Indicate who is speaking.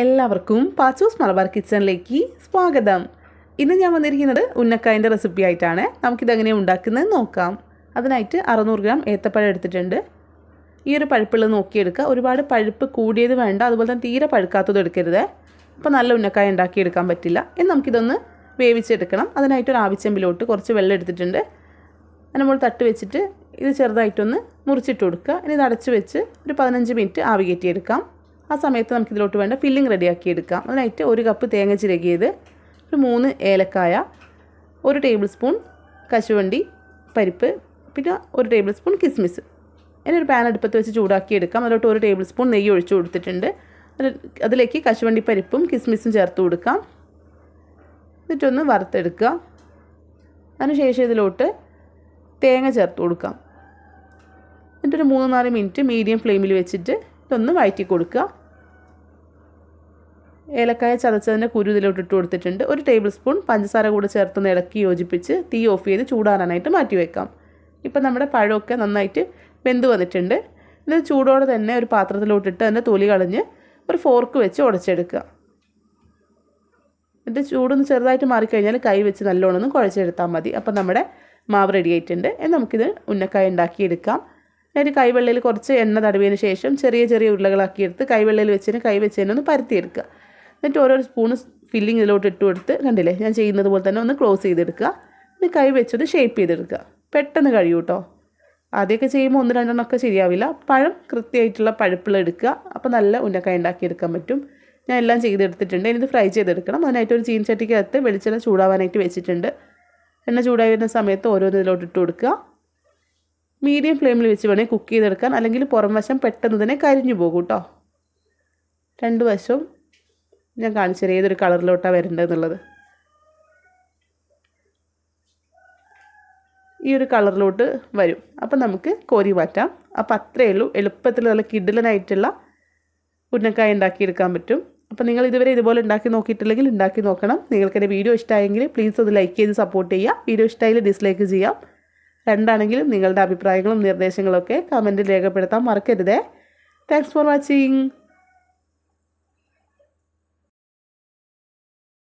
Speaker 1: എല്ലാവർക്കും പാച്ചൂസ് മലബാർ കിച്ചണിലേക്ക് സ്വാഗതം. ഇന്ന് ഞാൻ വന്നിരിക്കുന്നത് ഉന്നക്കായന്റെ റെസിപ്പി ആയിട്ടാണ്. നമുക്കിതെങ്ങനെയാണ് ഉണ്ടാക്കുന്നത് നോക്കാം. അതിനായിട്ട് അറുന്നൂറ് ഗ്രാം ഏത്തപ്പഴം എടുത്തിട്ടുണ്ട്. ഈ ഒരു പഴുപ്പുള്ളത് നോക്കിയെടുക്കുക. ഒരുപാട് പഴുപ്പ് കൂടിയത് വേണ്ട. അതുപോലെ തന്നെ തീരെ പഴുക്കാത്തത് എടുക്കരുത്. അപ്പോൾ നല്ല ഉന്നക്കായ ഉണ്ടാക്കിയെടുക്കാൻ പറ്റില്ല. ഇനി നമുക്കിതൊന്ന് വേവിച്ചെടുക്കണം. അതിനായിട്ട് ഒരു ആവശ്യമ്പിലോട്ട് കുറച്ച് വെള്ളം എടുത്തിട്ടുണ്ട്. അതിന് മുകളിൽ തട്ട് വെച്ചിട്ട് ഇത് ചെറുതായിട്ടൊന്ന് മുറിച്ചിട്ട് കൊടുക്കുക. ഇനി ഇത് അടച്ച് വെച്ച് ഒരു പതിനഞ്ച് മിനിറ്റ് ആവി കയറ്റിയെടുക്കാം. ആ സമയത്ത് നമുക്ക് ഇതിലോട്ട് വേണ്ട ഫില്ലിംഗ് റെഡിയാക്കി എടുക്കാം. അതിനായിട്ട് ഒരു കപ്പ് തേങ്ങ ചിരകിയത് ഒരു മൂന്ന് ഏലക്കായ ഒരു ടേബിൾ സ്പൂൺ കശുവണ്ടി പരിപ്പ് പിന്നെ ഒരു ടേബിൾ സ്പൂൺ കിസ്മിസ്. ഇനി ഒരു പാൻ അടുപ്പത്ത് വെച്ച് ചൂടാക്കി എടുക്കാം. അതിലോട്ട് ഒരു ടേബിൾ സ്പൂൺ നെയ്യ് ഒഴിച്ചു കൊടുത്തിട്ടുണ്ട്. അതിലേക്ക് കശുവണ്ടി പരിപ്പും കിസ്മിസും ചേർത്ത് കൊടുക്കാം. എന്നിട്ടൊന്ന് വറുത്തെടുക്കുക. അതിനുശേഷം ഇതിലോട്ട് തേങ്ങ ചേർത്ത് കൊടുക്കാം. എന്നിട്ടൊരു മൂന്ന് നാല് മിനിറ്റ് മീഡിയം ഫ്ലെയിമിൽ വെച്ചിട്ട് ഇതൊന്ന് വഴറ്റി കൊടുക്കുക ഏലക്കായ ചതച്ചതിന്റെ കുരു ഇട്ട് കൊടുത്തിട്ടുണ്ട്. ഒരു ടേബിൾ സ്പൂൺ പഞ്ചസാര കൂടെ ചേർത്തൊന്ന് ഇളക്കി യോജിപ്പിച്ച് തീ ഓഫ് ചെയ്ത് ചൂടാറാനായിട്ട് മാറ്റി വെക്കാം. ഇപ്പം നമ്മുടെ പഴമൊക്കെ നന്നായിട്ട് വെന്ത് വന്നിട്ടുണ്ട്. ഇത് ചൂടോടെ തന്നെ ഒരു പാത്രത്തിലോട്ടിട്ട് അതിന്റെ തൊലി കളഞ്ഞ് ഒരു ഫോർക്ക് വെച്ച് ഉടച്ചെടുക്കുക. എന്നിട്ട് ചൂടൊന്ന് ചെറുതായിട്ട് മാറിക്കഴിഞ്ഞാൽ കൈ വെച്ച് നല്ലോണം കുഴച്ചെടുത്താൽ മതി. അപ്പം നമ്മുടെ മാവ് റെഡി ആയിട്ടുണ്ട്. നമുക്കിത് ഉന്നക്കായ ഉണ്ടാക്കിയെടുക്കാം. ഒരു കൈവെള്ളയിൽ കുറച്ച് എണ്ണ തടവിയതിന് ശേഷം ചെറിയ ചെറിയ ഉരുളകളാക്കിയെടുത്ത് കൈവെള്ളയിൽ വെച്ചതിന് കൈ വെച്ചതിനൊന്ന് പരത്തിയെടുക്കുക. എന്നിട്ട് ഓരോ സ്പൂണ് ഫില്ലിങ് ഇതിലോട്ട് ഇട്ട് കൊടുത്ത് കണ്ടില്ലേ ഞാൻ ചെയ്യുന്നത് പോലെ തന്നെ ഒന്ന് ക്ലോസ് ചെയ്തെടുക്കുക. ഇനി കൈ വെച്ചൊന്ന് ഷേപ്പ് ചെയ്തെടുക്കുക. പെട്ടെന്ന് കഴിയും കേട്ടോ ആദ്യമൊക്കെ ചെയ്യുമ്പോൾ ഒന്ന് രണ്ടെണ്ണമൊക്കെ ശരിയാവില്ല. പഴം കൃത്യമായിട്ടുള്ള പഴുപ്പുള്ള എടുക്കുക. അപ്പോൾ നല്ല ഉന്നക്കായ ഉണ്ടാക്കിയെടുക്കാൻ പറ്റും. ഞാൻ എല്ലാം ചെയ്തെടുത്തിട്ടുണ്ട്. ഇനി ഇത് ഫ്രൈ ചെയ്തെടുക്കണം. അതിനായിട്ട് ഒരു ചീൻചട്ടിക്കകത്ത് വെളിച്ചെണ്ണ ചൂടാവാനായിട്ട് വെച്ചിട്ടുണ്ട്. എണ്ണ ചൂടായി വരുന്ന സമയത്ത് ഓരോന്ന് ഇതിലോട്ട് ഇട്ട് കൊടുക്കുക. മീഡിയം ഫ്ലെയിമിൽ വെച്ച് വേണേൽ കുക്ക് ചെയ്തെടുക്കാൻ. അല്ലെങ്കിൽ പുറം വശം പെട്ടെന്ന് തന്നെ കരിഞ്ഞു പോകും കേട്ടോ രണ്ട് വശവും ഞാൻ കാണിച്ചു തരാം ഏതൊരു കളറിലോട്ടാണ് വരേണ്ടതെന്നുള്ളത്. ഈ ഒരു കളറിലോട്ട് വരും. അപ്പം നമുക്ക് കോരി മാറ്റാം. അപ്പം അത്രയേ ഉള്ളൂ. എളുപ്പത്തിൽ നല്ല കിഡിലനായിട്ടുള്ള ഉന്നക്കായ ഉണ്ടാക്കിയെടുക്കാൻ പറ്റും. അപ്പം നിങ്ങൾ ഇതുവരെ ഇതുപോലെ ഉണ്ടാക്കി നോക്കിയിട്ടില്ലെങ്കിൽ ഉണ്ടാക്കി നോക്കണം. നിങ്ങൾക്ക് എന്റെ വീഡിയോ ഇഷ്ടമായെങ്കിൽ പ്ലീസ് ഒന്ന് ലൈക്ക് ചെയ്ത് സപ്പോർട്ട് ചെയ്യുക. വീഡിയോ ഇഷ്ടമായാലും ഡിസ്ലൈക്ക് ചെയ്യാം. രണ്ടാണെങ്കിലും നിങ്ങളുടെ അഭിപ്രായങ്ങളും നിർദ്ദേശങ്ങളൊക്കെ കമന്റിൽ രേഖപ്പെടുത്താൻ മറക്കരുതേ. Thanks for watching